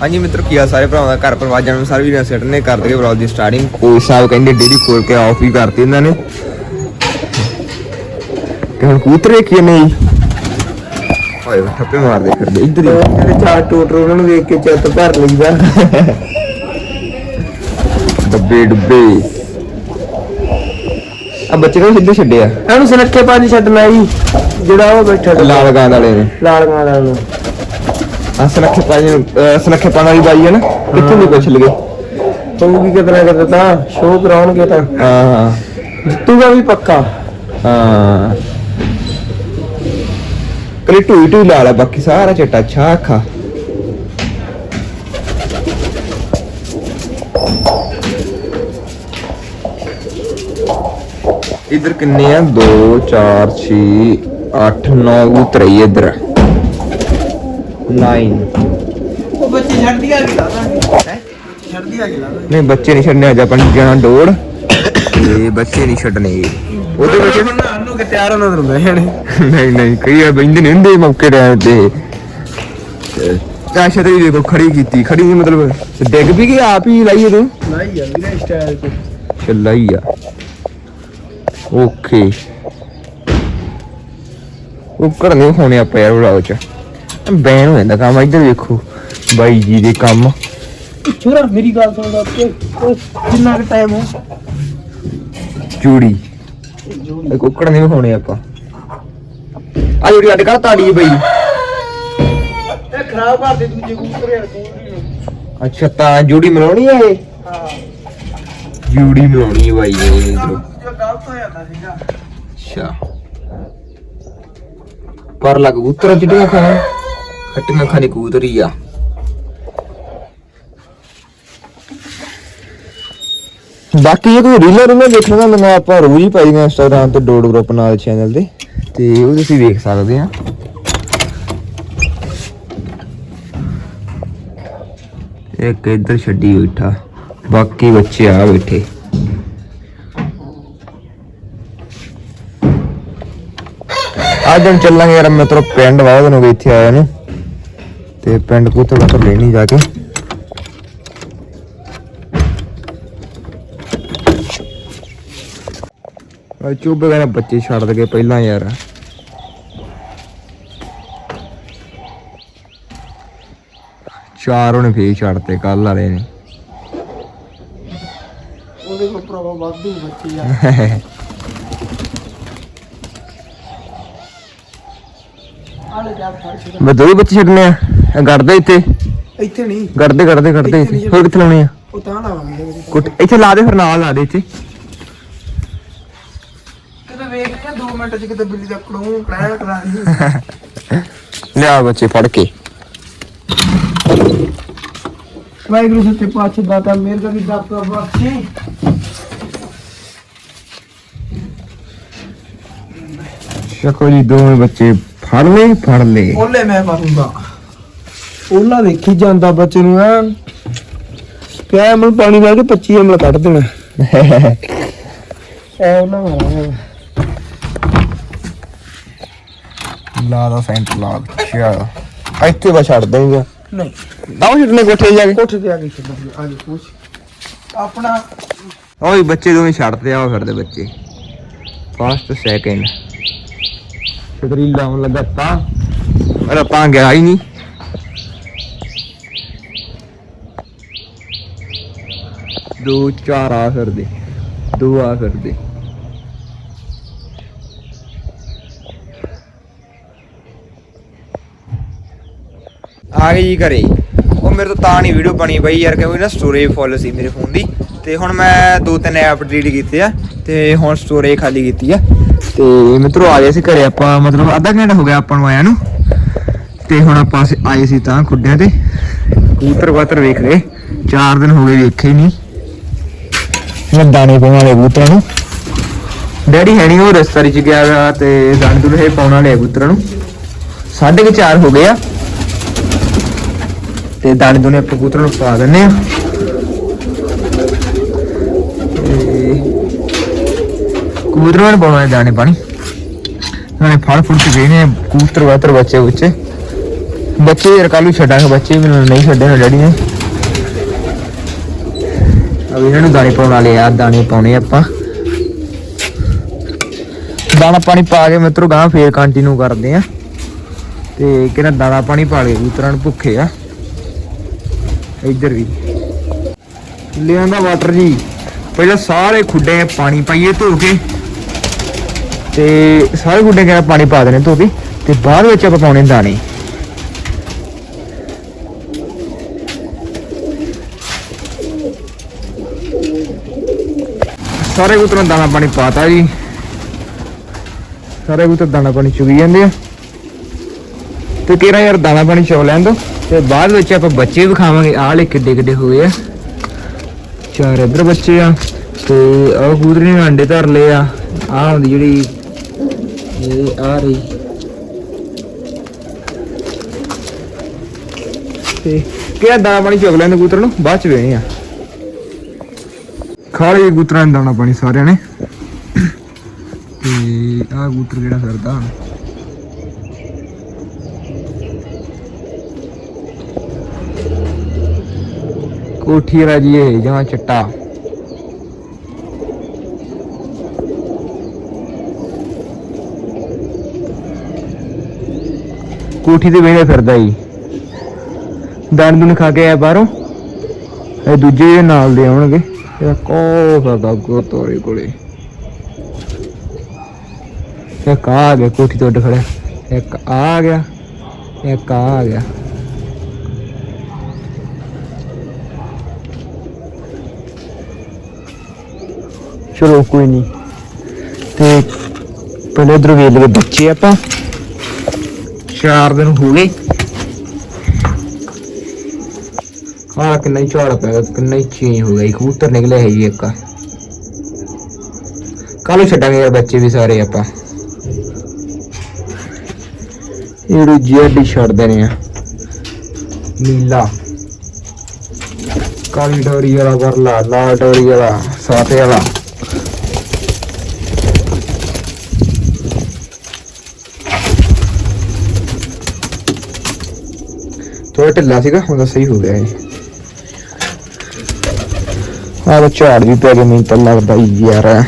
ਹਾਂਜੀ ਮਿੱਤਰੋ ਕੀ ਆ ਸਾਰੇ ਭਰਾਵਾਂ ਦਾ? ਘਰ ਪਰਿਵਾਰ ਜਨਮ ਸਾਰ ਵੀ ਸੈਟ ਨੇ ਕਰ ਦਗੇ ਵਲੌਗ ਦੀ ਸਟਾਰਟਿੰਗ ਕੋਈ ਸਾਹਿਬ ਕਹਿੰਦੇ ਡੇਰੀ ਖੋਲ ਕੇ ਆਫ ਹੀ ਕਰਤੀ ਇਹਨਾਂ ਨੇ। ਕਿ ਹੁਣ ਕੂਤਰ ਵੇਖੀਏ ਨਹੀਂ? ਓਏ ਠੱਪੇ ਮਾਰਦੇ ਫਿਰਦੇ ਇੱਧਰ ਹੀ। ਚਾਰ ਟੋਟਰ ਉਹਨਾਂ ਨੂੰ ਵੇਖ ਕੇ ਚਿੱਤ ਭਰ ਲਈਦਾ। ਡੱਬੇ ਡੁੱਬੇ। ਆ ਬੱਚੇ ਨੂੰ ਸਿੱਧੇ ਛੱਡਿਆ ਇਹਨੂੰ ਸੁਨੱਖੇ ਪੰਜ ਛੱਡਣਾ ਜੀ ਜਿਹੜਾ ਉਹ ਬੈਠਾ। ਲਾਲ ਗਾਂ ਵਾਲੇ ਨੇ। ਲਾਲ ਮਾਲਾ ਨੂੰ। ਆ ਸੁਨੱਖੇ ਪਾਣੀ ਸੁਨੱਖੇ ਪਾਣ ਵਾਲੀ ਬਾਈ ਹੈ ਨਾ? ਕਿੱਥੇ ਨਹੀਂ ਪੁੱਛ ਲਗੇ ਹੋਊਗੀ ਕਿਤਨਾ ਕਿਤੇ ਤਾਂ ਸ਼ੋਅ ਕਰਾਉਣਗੇ ਤਾਂ। ਹਾਂ ਜਿੱਤੂਗਾ ਵੀ ਪੱਕਾ। ਹਾਂ। ਕਲੀ ਟੂਈ ਟੂਈ ਲਾਲ ਆ ਬਾਕੀ ਸਾਰਾ ਚਿੱਟਾ ਛਾਖਾ ਇਧਰ ਕਿੰਨੇ ਆ? 2 4 6 8 9 ਉਤਰਈ ਇਧਰ। 9 ਉਹ ਬੱਚੇ ਛੱਡਦੀ ਆ ਗਿਆ ਹੈ? ਛੱਡਦੀ ਆ ਗਿਆ ਨਹੀਂ ਬੱਚੇ ਨਹੀਂ ਛੱਡਣੇ ਅੱਜ ਆਪਾਂ ਜਾਣਾ ਡੋੜ ਤੇ ਬੱਚੇ ਨਹੀਂ ਛੱਡਣੇ। ਉਹਦੇ ਵਿੱਚ ਬਣਾਉਣ ਨੂੰ ਕਿ ਤਿਆਰ ਹੋਣਾ ਦਰਦਾ ਹੈ ਨਹੀਂ ਨਹੀਂ ਕਈ ਵਾਰ ਬੈਂਦੇ ਨਹੀਂ ਹੁੰਦੇ ਮੌਕੇ ਟਾਈਮ ਤੇ। ਤਾਂ ਛਤਰੀ ਦੇਖੋ ਖੜੀ ਕੀਤੀ ਖੜੀ ਨਹੀਂ ਮਤਲਬ ਡਿੱਗ ਵੀ ਗਈ ਆਪ ਹੀ ਲਾਈਏ ਤੂੰ ਨਹੀਂ ਯਾਰ ਵੀਰੇ ਸਟਾਈਲ ਤੇ। ਚੱਲਾ ਹੀ ਆ। ਓਕੇ ਉਹ ਕਰਨੇ ਹੋਣੇ ਆਪਾਂ ਯਾਰ ਵਲੌਗ ਚ ਬੈਨ ਹੋ ਜਾਂਦਾ ਕੰਮ ਇੱਧਰ ਵੇਖੋ ਬਾਈ ਜੀ ਦੇ ਕੰਮ। ਛੋਰਾ ਮੇਰੀ ਗੱਲ ਸੁਣ ਦਾ ਜਿੰਨਾ ਕੁ ਟਾਈਮ ਹੋ? ਚੂੜੀ। ਇਹ ਕੁੱਕੜ ਨਹੀਂ ਹੋਣੇ ਆਪਾਂ। ਆ ਜਿਹੜੀ ਅੱਡ ਕਰ ਤਾੜੀ ਬਈ। ਇਹ ਖਰਾਬ ਕਰ ਦੇ ਦੂਜੇ ਕੂਤਰੇ ਯਾਰ ਅੱਛਾ ਤਾਂ ਜੂੜੀ ਮਿਲਾਉਣੀ ਹੈ ਇਹ? ਹਾਂ। ਜੂੜੀ ਮਿਲਾਉਣੀ ਹੈ ਬਾਈ ਇਹ ਗਲਤ ਹੋ ਜਾਂਦਾ ਸੀਗਾ। ਅੱਛਾ। ਪਰ ਲੱਗ ਕਬੂਤਰ ਜਿਹੜੀਆਂ ਖਾਣ। ਖੱਟੀਆਂ ਖਾਣੀ ਕਬੂਤਰੀ ਆ। ਬਾਕੀ ਇਹ ਕੋਈ ਰੀਲਰ ਰੂਲਰ ਦੇਖਣਾ ਤਾਂ ਮੈਂ ਆਪਾਂ ਰੋਜ਼ ਹੀ ਪਾਈਆਂ ਇੰਸਟਾਗ੍ਰਾਮ ਤੇ ਡੋਡ ਗਰੁੱਪ ਨਾਲ ਚੈਨਲ ਤੇ ਤੇ ਉਹ ਤੁਸੀਂ ਵੇਖ ਸਕਦੇ ਆ। ਇੱਕ ਇੱਧਰ ਛੱਡੀ ਬੈਠਾ, ਬਾਕੀ ਬੱਚੇ ਆ ਬੈਠੇ। ਅੱਜ ਹੁਣ ਚੱਲਾਂਗੇ ਯਾਰ ਮਿੱਤਰੋ ਪਿੰਡ ਵਾਹ ਦਿਨ ਹੋ ਗਏ, ਇੱਥੇ ਆਇਆ ਨੂੰ। ਤੇ ਪਿੰਡ ਕੋਤਰ ਕੋਤਰ ਲੈਣੀ ਜਾ ਕੇ। ਆ ਚੁੱਭ ਗਏ ਬੱਚੇ ਛੱਡ ਦਗੇ ਪਹਿਲਾਂ ਯਾਰ। ਚਾਰ ਉਹਨੇ ਫੇਰ ਛੱਡਤੇ ਕੱਲ ਵਾਲੇ ਨੇ। ਉਹਦੇ ਕੋਲ ਪ੍ਰਭਾਵ ਵਾਧੂ ਬੱਚੇ ਆ। ਆਲੇ ਜਾ ਫੜ ਛੱਡ ਮੈਂ ਦੋ ਹੀ ਬੱਚੇ ਛੱਡਨੇ ਆ। ਗੜਦੇ ਇੱਥੇ? ਇੱਥੇ ਨਹੀਂ। ਗੜਦੇ ਗੜਦੇ ਗੜਦੇ ਇੱਥੇ ਹੋਰ ਕਿੱਥੇ ਲਾਉਣੇ ਆ? ਉਹ ਤਾਂ ਲਾਵਾਂਗੇ ਕਿਤੇ ਕੁੱਟ ਇੱਥੇ ਲਾ ਦੇ ਫਿਰ ਨਾਲ ਲਾ ਦੇ ਇੱਥੇ। ਵੇਖ ਲਿਆ 2 ਮਿੰਟ ਚ ਕਿਤੇ ਬਿੱਲੀ ਦਾ ਕੜੋਂ ਕੜਾਇਆ ਕਰਾ ਦੀ ਲਿਆ ਬੱਚੇ ਫੜ ਕੇ। ਵਾਹਿਗੁਰੂ ਸੱਚੇ ਪਾਤਸ਼ਾਹ ਦਾਤਾ ਮੇਰ ਦਾ ਵੀ ਦਾਤਾ ਬਖਸ਼ੀ। ਸ਼ਕੋ ਜੀ ਦੋਵੇਂ ਬੱਚੇ ਫੜ ਲੈ ਫੜ ਲੈ ਓਲੇ ਮੈਂ ਮਾਰੂੰਗਾ ਓਲਾ ਵੇਖੀ ਜਾਂਦਾ ਬੱਚੇ ਨੂੰ ਆ ਪਿਆ ਮਨ ਪਾਣੀ ਲਾ ਕੇ 25 ਅਮਲ ਕੱਢ ਦੇਣਾ। ਐ ਉਹਨਾਂ ਮਾਰਾਂਗਾ ਲਾ ਦਾ ਸੈਂਟਰ ਲਾ ਇੱਥੇ ਬਸ ਛੱਡ ਦੇਂਗਾ ਨਹੀਂ। ਨਾਉ ਛੱਡਨੇ ਕੋਠੇ ਜਾ ਕੇ? ਕੋਠੇ ਤੇ ਆ ਕੇ ਛੱਡਾਂਗੇ ਆ ਜਾ ਪੁੱਛ। ਆਪਣਾ ਓਏ ਬੱਚੇ ਦੋਵੇਂ ਛੱਡਦੇ ਆ ਫਿਰਦੇ ਬੱਚੇ। ਫਸਟ ਸੈਕਿੰਡ ਛਤਰੀ ਲਾਉਣ ਲੱਗਾ ਤਾਂ। ਅਰੇ ਤਾਂ ਗਿਆ ਹੀ ਨਹੀਂ। ਦੋ ਚਾਰ ਆ ਫਿਰਦੇ, ਦੋ ਆ ਫਿਰਦੇ। ਆ ਗਈ ਜੀ ਘਰੇ। ਉਹ ਮੇਰੇ ਤੋਂ ਤਾਂ ਨਹੀਂ ਵੀਡੀਓ ਬਣੀ ਬਈ ਯਾਰ, ਕਿਉਂਕਿ ਨਾ ਸਟੋਰੇਜ ਫੁੱਲ ਸੀ ਮੇਰੇ ਫੋਨ ਦੀ। ਤੇ ਹੁਣ ਮੈਂ ਦੋ ਤਿੰਨ ਐਪ ਡਿਲੀਟ ਕੀਤੇ ਆ, ਤੇ ਹੁਣ ਸਟੋਰੇਜ ਖਾਲੀ ਕੀਤੀ ਆ। ਤੇ ਮਿੱਤਰੋ ਆ ਗਏ ਸੀ ਘਰੇ ਆਪਾਂ, ਮਤਲਬ ਅੱਧਾ ਘੰਟਾ ਹੋ ਗਿਆ ਆਪਾਂ ਨੂੰ ਆਇਆ ਨੂੰ। ਤੇ ਹੁਣ ਆਪਾਂ ਅਸੀਂ ਆਏ ਸੀ ਤਾਂ ਖੁੱਡਿਆਂ ਤੇ। ਕਬੂਤਰ ਬਾਤਰ ਵੇਖ ਲਏ। ਚਾਰ ਦਿਨ ਹੋ ਗਏ ਵੇਖੇ ਨਹੀਂ। ਮੈਂ ਦਾਣੇ ਪਾਉਣ ਵਾਲੇ ਕਬੂਤਰਾਂ ਨੂੰ। ਡੈਡੀ ਹੈ ਨਹੀਂ ਉਹ ਰਸਤਾ ਚ ਗਿਆ ਵਾ ਤੇ ਦਾਣੇ ਦੁਣੇ ਪਾਉਣ ਵਾਲੇ ਕਬੂਤਰਾਂ ਨੂੰ। ਸਾਢੇ ਕੁ ਚਾਰ ਹੋ ਗਏ ਆ। ਤੇ ਦਾਣੇ ਦੋਨੇ ਆਪਾਂ ਕਬੂਤਰਾਂ ਨੂੰ ਪਾ ਦਿੰਨੇ ਆ। ਤੇ ਕਬੂਤਰਾਂ ਨੂੰ ਪਾਉਣਾ ਦਾਣੇ ਪਾਣੀ। ਨਾਲੇ ਫਲ ਫੁੱਲ ਕੇ ਵੇਨੇ ਕਬੂਤਰ ਵਾਤਰ ਬੱਚੇ ਬੱਚੇ ਬੱਚੇ ਯਾਰ ਕੱਲ੍ਹ ਨੂੰ ਛੱਡਾਂਗੇ, ਬੱਚੇ ਵੀ ਨਹੀਂ ਛੱਡੇ ਹੋਏ ਡੈਡੀ ਨੇ। ਅਬ ਇਹਨਾਂ ਨੂੰ ਦਾਣੇ ਪਾਉਣ ਵਾਲੇ ਆ, ਦਾਣੇ ਪਾਉਣੇ ਆਪਾਂ। ਦਾਣਾ ਪਾਣੀ ਪਾ ਕੇ ਮਿੱਤਰੋ ਗਾਂ ਫੇਰ ਕੰਟੀਨਿਊ ਕਰਦੇ ਆ। ਤੇ ਕਿਹੜਾ ਦਾਣਾ ਪਾਣੀ ਪਾ ਕੇ ਕਬੂਤਰਾਂ ਨੂੰ ਭੁੱਖੇ ਆ। ਇੱਧਰ ਵੀ। ਲਿਆਂਦਾ ਵਾਟਰ ਜੀ। ਪਹਿਲਾਂ ਸਾਰੇ ਖੁੱਡੇ ਪਾਣੀ ਪਾਈਏ ਧੋ ਕੇ। ਤੇ ਸਾਰੇ ਖੁੱਡੇ ਕਿਹੜਾ ਪਾਣੀ ਪਾ ਦੇਣੇ ਧੋ ਕੇ। ਤੇ ਬਾਅਦ ਵਿੱਚ ਆਪਾਂ ਪਾਉਣੇ ਦਾਣੇ। ਸਾਰੇ ਕਬੂਤਰਾਂ ਦਾਣਾ ਪਾਣੀ ਪਾਤਾ ਜੀ। ਸਾਰੇ ਕਬੂਤਰ ਦਾਣਾ ਪਾਣੀ ਚੁਗੀ ਜਾਂਦੇ ਆ। ਤੇ ਕਿਹੜਾ ਯਾਰ ਦਾਣਾ ਪਾਣੀ ਚੋ ਲੈਣ ਦੋ? ਤੇ ਬਾਅਦ ਵਿੱਚ ਆਪਾਂ ਬੱਚੇ ਵਿਖਾਵਾਂਗੇ, ਆਹ ਲੈ ਕਿੱਡੇ ਕਿੱਡੇ ਹੋਏ ਆ। ਚਾਰ ਇੱਧਰ ਬੱਚੇ ਆ, ਤੇ ਆਹ ਕਬੂਤਰ ਨੇ ਅੰਡੇ ਧਰ ਲਏ ਆ। ਆਹ ਹੁੰਦੀ ਜਿਹੜੀ, ਇਹ ਆ ਰਹੀ। ਤੇ ਕਿਹੜਾ ਦਾਣਾ ਪਾਣੀ ਚੁਗ ਲੈਂਦੇ ਕਬੂਤਰ ਨੂੰ? ਬਾਅਦ ਚ ਵੇਣੇ ਆ। ਖਾ ਲਏ ਕਬੂਤਰਾਂ ਦਾਣਾ ਪਾਣੀ ਸਾਰਿਆਂ ਨੇ। ਤੇ ਆਹ ਕਬੂਤਰ ਕਿਹੜਾ ਫਿਰਦਾ? ਕੋਠੀ ਰਾਜੀ ਇਹ, ਜਮਾ ਚਿੱਟਾ। ਕੋਠੀ ਦੇ ਵੇਲੇ ਫਿਰਦਾ ਹੀ ਦਾਣ ਦੁਣ ਖਾ ਕੇ ਆਇਆ ਬਾਹਰੋਂ। ਇਹ ਦੂਜੇ ਦੇ ਨਾਲ ਦੇ ਆਉਣਗੇ। ਇਹ ਕੋ ਫਿਰਦਾ ਗੋ ਤੋਰੇ ਇੱਕ ਆ ਗਿਆ ਕੋਠੀ ਤੋਂ ਉੱਡ ਖੜਿਆ। ਇੱਕ ਆ ਗਿਆ, ਇੱਕ ਆ ਗਿਆ। ਚਲੋ ਕੋਈ ਨਹੀਂ ਤੇ ਪਹਿਲੇ ਇਧਰ ਵੇਲ ਲਏ ਬੱਚੇ ਆਪਾਂ। ਚਾਰ ਦਿਨ ਹੋ ਗਏ। ਹਾਂ ਕਿੰਨਾ ਹੀ ਝਾੜ ਪਿਆ ਗਿਆ, ਕਿੰਨਾ ਹੀ ਚੇਂਜ ਹੋ ਗਿਆ ਜੀ, ਕਬੂਤਰ ਨਿਕਲਿਆ ਹੈ ਇੱਕ। ਕੱਲ ਛੱਡਾਂਗੇ ਯਾਰ ਬੱਚੇ ਵੀ ਸਾਰੇ ਆਪਾਂ। ਇਹ ਰੁਜੀਆ ਛੱਡ ਦੇਣੇ ਆ। ਨੀਲਾ। ਕਾਲੀ ਡੋਰੀ ਵਾਲਾ ਵਰਲਾ ਲਾਲ ਡੋਰੀ ਵਾਲਾ ਸਾਤੇ ਵਾਲਾ। ਥੋੜਾ ਢਿੱਲਾ ਸੀਗਾ ਹੁਣ ਤਾਂ ਸਹੀ ਹੋ ਗਿਆ ਇਹ। ਆਹ ਝਾੜ ਵੀ ਪੈ ਗਿਆ ਮੈਨੂੰ ਤਾਂ ਲੱਗਦਾ ਯਾਰ।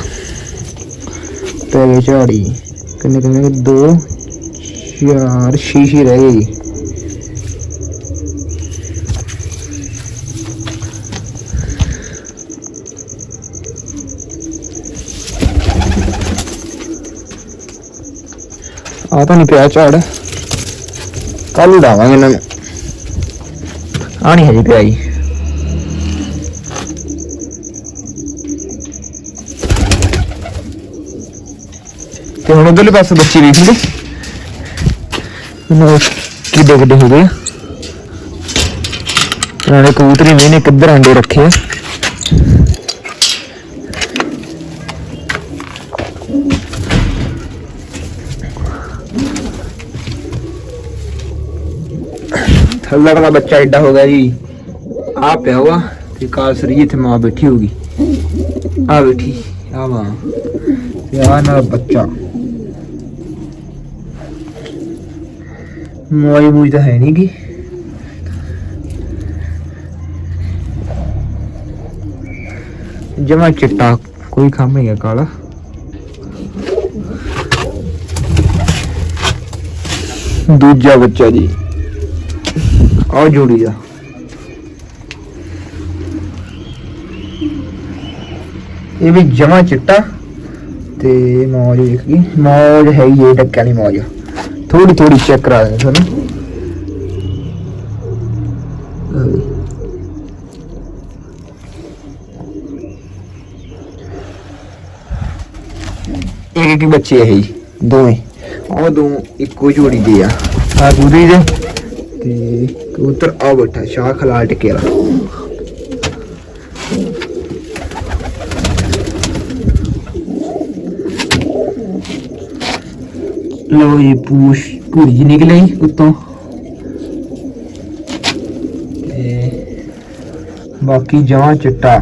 ਪੈ ਗਏ ਝਾੜੀ। ਕਿੰਨੇ ਕਿੰਨੇ ਦੋ ਯਾਰ ਸ਼ੀਸ਼ੀ ਰਹਿ ਗਈ ਆ ਤਾਂ ਨਹੀਂ ਪਿਆ ਝਾੜ। ਕੱਲ ਉਡਾਵਾਂਗੇ ਇਹਨਾਂ ਨੂੰ। ਆ ਨਹੀਂ ਹਜੇ ਪਿਆ ਜੀ। ਤੇ ਹੁਣ ਉਧਰਲੇ ਪਾਸੇ ਬੱਚੇ ਵੇਖ ਲਏ ਉਹਨਾਂ ਕਿੱਡੇ ਕਿੱਡੇ ਹੋ ਗਏ। ਕਬੂਤਰੀ ਨੇ ਕਿੱਧਰ ਅੰਡੇ ਰੱਖੇ ਆ। ਥੱਲੜ ਦਾ ਬੱਚਾ ਐਡਾ ਹੋ ਗਿਆ ਜੀ। ਆ ਪਿਆ ਹੋਆ ਤੇ ਕਾਲ ਸਰੀ ਇੱਥੇ ਮਾਂ ਬੈਠੀ ਹੋਗੀ ਆ ਬੈਠੀ, ਆ ਮਾਂ। ਤੇ ਆ ਨਾਲ ਬੱਚਾ। ਮੋਈ ਮੂਈ ਤਾਂ ਹੈ ਨਹੀਂ ਜਮਾ ਚਿੱਟਾ ਕੋਈ ਕੰਮ ਨਹੀਂ ਹੈ ਕਾਲਾ। ਦੂਜਾ ਬੱਚਾ ਜੀ। ਆਹ ਜੋੜੀ ਦਾ ਇਹ ਵੀ ਜਮਾ ਚਿੱਟਾ ਤੇ ਮੌਜ ਦੇਖ ਗਈ। ਮੌਜ ਹੈ ਇਹ ਟੱਕਿਆ ਨਹੀਂ ਮੌਜ। ਥੋੜੀ ਥੋੜੀ ਚੈੱਕ ਕਰਾ ਦੇ ਤੁਹਾਨੂੰ ਇੱਕ ਇੱਕ ਬੱਚੇ ਹੈ ਜੀ ਦੋਵੇਂ ਉਹ ਦੋ ਇੱਕੋ ਜੋੜੀ ਦੇ ਆ ਆ ਦੂਰੀ ਦੇ ਤੇ ਕਬੂਤਰ ਆ ਬੈਠਾ ਸ਼ਾਹ ਖਲਾਲ ਟਿਕਿਆ ਲੋ ਜੀ, ਪੂਛ ਪੂਰੀ ਜਿਹੀ ਨਿਕਲ ਆਈ ਉੱਤੋਂ। ਤੇ ਬਾਕੀ ਜਮਾਂ ਚਿੱਟਾ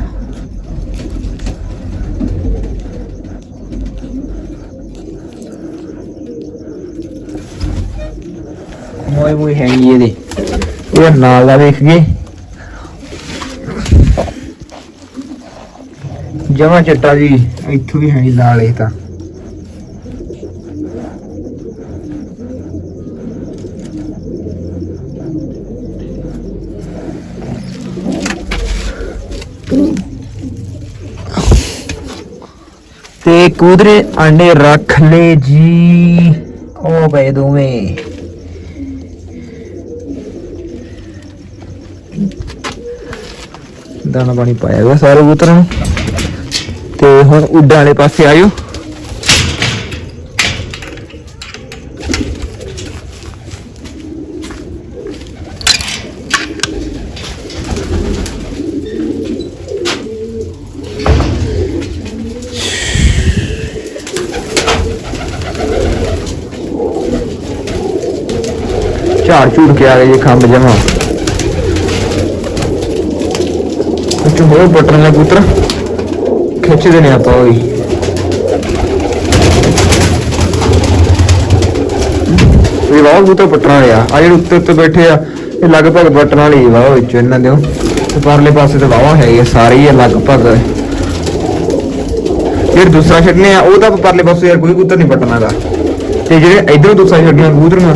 ਮੋਏ ਮੋਏ ਹੈ ਨਹੀਂ ਇਹਦੇ। ਇਹ ਨਾਲ ਦਾ ਵੇਖ ਗਏ ਜਮਾ ਚਿੱਟਾ ਜੀ, ਇੱਥੋਂ ਵੀ ਹੈ ਨਹੀਂ ਲਾਲ ਇਹ ਤਾਂ। ਤੇ ਕੂਦਰੇ ਆਂਡੇ ਰੱਖ ਲੈ ਜੀ। ਉਹ ਪਏ ਦੋਵੇਂ। ਦਾਣਾ ਪਾਣੀ ਪਾਇਆ ਗਿਆ ਸਾਰੇ ਕਬੂਤਰਾਂ ਨੂੰ। ਤੇ ਹੁਣ ਉੱਡਾਂ ਵਾਲੇ ਪਾਸੇ ਆਇਓ। ਝਾੜ ਝੂੜ ਕੇ ਆ ਗਏ ਜੀ ਖੰਭ ਜਮਾ। ਕੁਝ ਹੋਰ ਬਟਨ ਨੇ ਪੁੱਤਰ ਖਿੱਚਦੇ ਨੇ ਆਪਾਂ ਉਹੀ। ਇਹ ਵਾਹ ਪੁੱਤਰ ਬਟਨ ਵਾਲੇ ਆ। ਆ ਜਿਹੜੇ ਉੱਤੇ ਉੱਤੇ ਬੈਠੇ ਆ, ਇਹ ਲਗਭਗ ਬਟਨ ਵਾਲੇ ਹੀ ਵਾਹ ਵਿੱਚ ਇਹਨਾਂ ਦੇ ਤੇ ਪਰਲੇ ਪਾਸੇ ਤੇ ਵਾਵਾ ਹੈਗੇ ਇਹ ਸਾਰੇ ਹੀ ਆ ਲਗਭਗ। ਜਿਹੜੇ ਦੂਸਰਾ ਛੱਡਨੇ ਆ, ਉਹ ਤਾਂ ਪਰਲੇ ਪਾਸੇ ਯਾਰ ਕੋਈ ਕਬੂਤਰ ਨਹੀਂ ਪਟਣਾਗਾ ਤੇ ਜਿਹੜੇ ਇਧਰੋਂ ਦੂਸਰਾ ਛੱਡੀਆਂ ਕਬੂਤਰੀਆਂ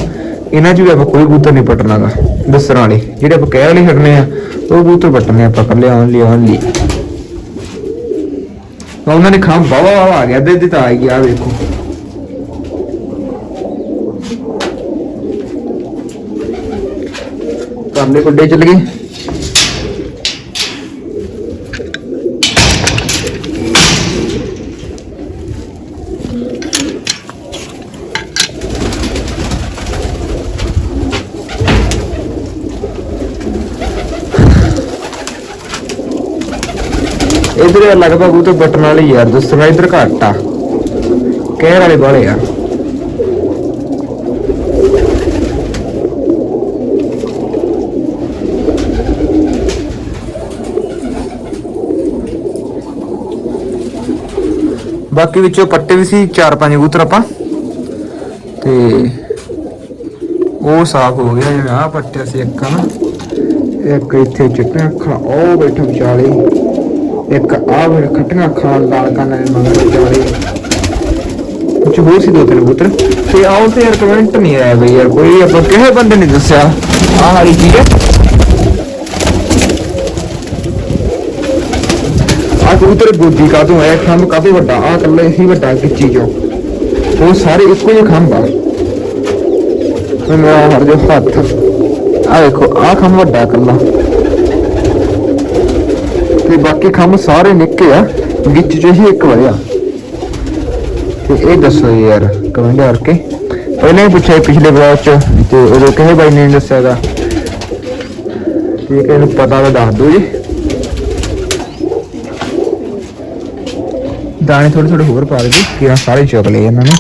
ਇਹਨਾਂ 'ਚ ਵੀ ਆਪਾਂ ਕੋਈ ਕਬੂਤਰ ਨਹੀਂ ਪਟਣਾਗਾ ਦਸਰਾਂ ਵਾਲੇ। ਜਿਹੜੇ ਆਪਾਂ ਕਹਿ ਵਾਲੇ ਛੱਡਨੇ ਆ, ਉਹ ਕਬੂਤਰ ਪਟਣੇ ਆਪਾਂ ਕੱਲੇ ਓਨਲੀ ਓਨਲੀ ਉਹਨਾਂ ਨੇ ਖਾਂ ਬਾਵਾ ਬਾਵਾ ਆ ਗਿਆ ਦੇ ਦਿੱਤਾ ਆ ਗਿਆ ਵੇਖੋ। ਕਰਨੇ ਕੁੱਡੇ ਚੱਲ ਗਏ। ਇਧਰ ਲਗਭਗ ਉਹ ਤਾਂ ਬਟਨ ਵਾਲੇ ਯਾਰ ਦੂਸਰਾ ਇਧਰ ਘੱਟ ਆ। ਕਹਿਰ ਵਾਲੇ ਬਾਲੇ ਆ। ਬਾਕੀ ਵਿੱਚੋਂ ਪੱਟੇ ਵੀ ਸੀ, ਚਾਰ ਪੰਜ ਕਬੂਤਰ ਆਪਾਂ। ਤੇ ਉਹ ਸਾਫ਼ ਹੋ ਗਿਆ ਜਿਵੇਂ ਆਹ ਪੱਟਿਆ ਸੀ ਇੱਕ ਨਾ ਇੱਕ ਇੱਥੇ ਚਿੱਟੀਆਂ ਅੱਖਾਂ, ਉਹ ਬੈਠਾ ਵਿਚਾਲੇ। ਇੱਕ ਆਹ ਮੇਰੇ ਖੱਟੀਆਂ ਅੱਖਾਂ ਲਾਲ ਕੰਨਾਂ ਦੇ ਮਗਰ ਵਿਚਾਲੇ ਕੁਝ ਹੋਰ ਸੀ ਦੋ ਤਿੰਨ ਕਬੂਤਰ ਤੇ ਆਉ ਤੇ ਯਾਰ ਕਮੈਂਟ ਨਹੀਂ ਆਇਆ ਬਈ ਯਾਰ ਕੋਈ ਆਪਾਂ ਕਿਸੇ ਬੰਦੇ ਨੇ ਦੱਸਿਆ ਆਹ ਵਾਲੀ ਚੀਜ਼ ਹੈ ਆ ਕਬੂਤਰ ਗੋਦੀ ਕਾ ਤੋਂ ਹੈ ਖੰਭ ਕਾਫੀ ਵੱਡਾ ਆ ਕੱਲੇ ਹੀ ਵੱਡਾ ਗਿੱਚੀ ਜੋ ਉਹ ਸਾਰੇ ਇੱਕੋ ਜਿਹੇ ਖੰਭ ਆ ਤੇ ਮੇਰਾ ਹਰ ਜੋ ਹੱਥ ਆ ਦੇਖੋ ਆ ਖੰਭ ਵੱਡਾ ਕੱਲਾ ਤੇ ਬਾਕੀ ਖੰਭ ਸਾਰੇ ਨਿੱਕੇ ਆ, ਵਿੱਚ ਚ ਹੀ ਇੱਕ ਵਧਿਆ ਤੇ ਇਹ ਦੱਸੋ ਯਾਰ, ਕਮੈਂਟ ਕਰਕੇ। ਪਹਿਲਾਂ ਹੀ ਪੁੱਛਿਆ ਪਿਛਲੇ ਬਲੌਗ ਚ, ਤੇ ਉਦੋਂ ਕਹੇ ਬਾਈ ਨੇ ਨੀ ਦੱਸਿਆਗਾ ਤੇ ਇਹਨੂੰ ਪਤਾ ਤਾਂ ਦੱਸ ਦਿਓ ਜੀ। ਦਾਣੇ ਥੋੜੇ ਥੋੜੇ ਹੋਰ ਪਾ ਦੇ ਕਿ ਸਾਰੇ ਚੁੱਕ ਲਏ ਇਹਨਾਂ ਨੇ।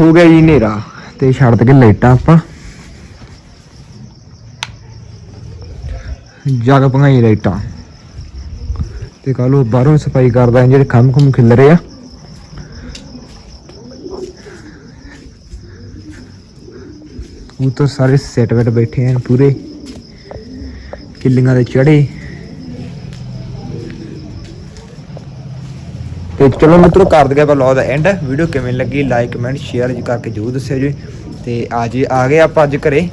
ਹੋ ਗਿਆ ਜੀ ਹਨੇਰਾ, ਤੇ ਛੱਡ ਕੇ ਲਾਈਟਾਂ ਆਪਾਂ। ਜਗ ਭੰਗਾਈ ਲਾਈਟਾਂ। ਤੇ ਕੱਲ ਉਹ ਬਾਹਰੋਂ ਸਫ਼ਾਈ ਕਰਦਾ ਜਿਹੜੇ ਖੰਭ ਖੰਭ ਖਿਲ ਰਹੇ ਆ। ਉਹ ਤਾਂ ਸਾਰੇ ਸੈਟ ਵੈਟ ਬੈਠੇ ਹਨ ਪੂਰੇ। ਕਿੱਲੀਆਂ ਦੇ ਚੜੇ। ਤੇ ਚਲੋ ਮਿੱਤਰੋ ਕਰ ਦਗੇ ਬਲੌਗ ਦਾ ਐਂਡ ਵੀਡੀਓ ਕਿਵੇਂ ਲੱਗੀ ਲਾਈਕ ਕਮੈਂਟ ਸ਼ੇਅਰ ਕਰਕੇ ਜਰੂਰ ਦੱਸਿਓ ਜੀ। ਤੇ ਅੱਜ ਆ ਗਏ ਆਪਾਂ ਅੱਜ ਘਰੇ।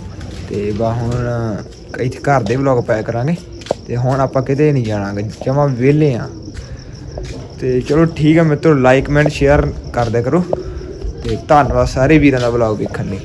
ਤੇ ਬਾ ਹੁਣ ਇੱਥੇ ਘਰ ਦੇ ਵਲੌਗ ਪਾਇਆ ਕਰਾਂਗੇ। ਤੇ ਹੁਣ ਆਪਾਂ ਕਿਤੇ ਨਹੀਂ ਜਾਣਾਗੇ, ਜਮਾ ਵਿਹਲੇ ਆ। ਤੇ ਚਲੋ ਠੀਕ ਹੈ ਮਿੱਤਰੋ ਲਾਈਕ ਕਮੈਂਟ ਸ਼ੇਅਰ ਕਰਦੇ ਕਰੋ। ਤੇ ਧੰਨਵਾਦ ਸਾਰੇ ਵੀਰਾਂ ਦਾ ਵਲੌਗ ਵੇਖਣ ਲਈ।